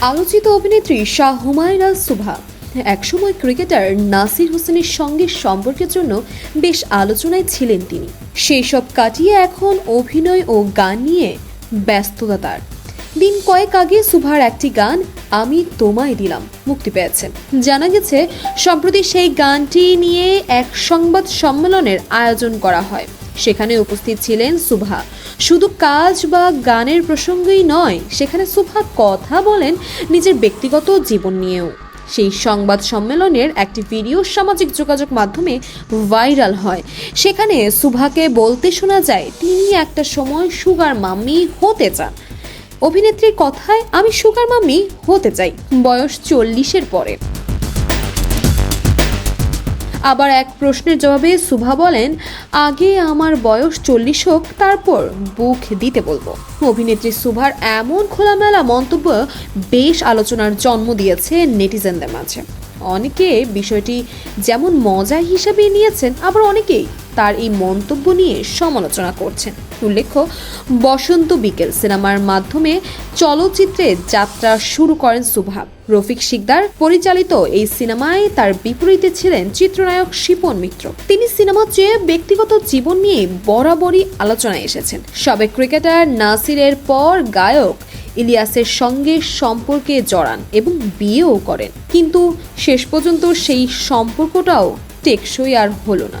আলোচিত অভিনেত্রী শাহ হুমায়রা সুভা একসময় ক্রিকেটার নাসির হোসেনের সঙ্গে সম্পর্কের জন্য বেশ আলোচনায় ছিলেন তিনি। সেই সব কাটিয়ে এখন অভিনয় ও গান নিয়ে ব্যস্ততা তার। দিন কয়েক আগে সুভার একটি গান, আমি তোমায় দিলাম মুক্তি পেয়েছে জানা গেছে, সম্প্রতি সেই গানটি নিয়ে এক সংবাদ সম্মেলনের আয়োজন করা হয়। সেখানে উপস্থিত ছিলেন সুভা। শুধু কাজ বা গানের প্রসঙ্গেই নয়, সেখানে সুভা কথা বলেন নিজের ব্যক্তিগত জীবন নিয়েও। সেই সংবাদ সম্মেলনের একটি ভিডিও সামাজিক যোগাযোগ মাধ্যমে ভাইরাল হয়। সেখানে সুভাকে বলতে শোনা যায়, তিনি একটা সময় সুগার মাম্মি হতে চান। অভিনেত্রীর কথায়, আমি সুগার মাম্মি হতে চাই। বয়স চল্লিশের পরে। আবার এক প্রশ্নের জবাবে সুভা বলেন, আগে আমার বয়স চল্লিশ হোক, তারপর বুক দিতে বলব। অভিনেত্রী সুভার এমন খোলামেলা মন্তব্য বেশ আলোচনার জন্ম দিয়েছে নেটিজেনদের মাঝে। অনেকে বিষয়টি যেমন মজা হিসেবে নিয়েছেন, আবার অনেকেই তার এই মন্তব্য নিয়ে সমালোচনা করছেন। উল্লেখ্য, বসন্ত বিকেল সিনেমার মাধ্যমে চলচ্চিত্রে যাত্রা শুরু করেন সুভা। রফিক শিকদার পরিচালিত এই সিনেমায় তার বিপরীতে ছিলেন চিত্রনায়ক শিপন মিত্র। তিনি সিনেমা চেয়ে ব্যক্তিগত জীবন নিয়ে বরাবরই আলোচনায় এসেছেন। সাবেক ক্রিকেটার নাসিরের পর গায়ক ইলিয়াসের সঙ্গে সম্পর্কে জড়ান এবং বিয়েও করেন। কিন্তু শেষ পর্যন্ত সেই সম্পর্কটাও টেকসই আর হলো না।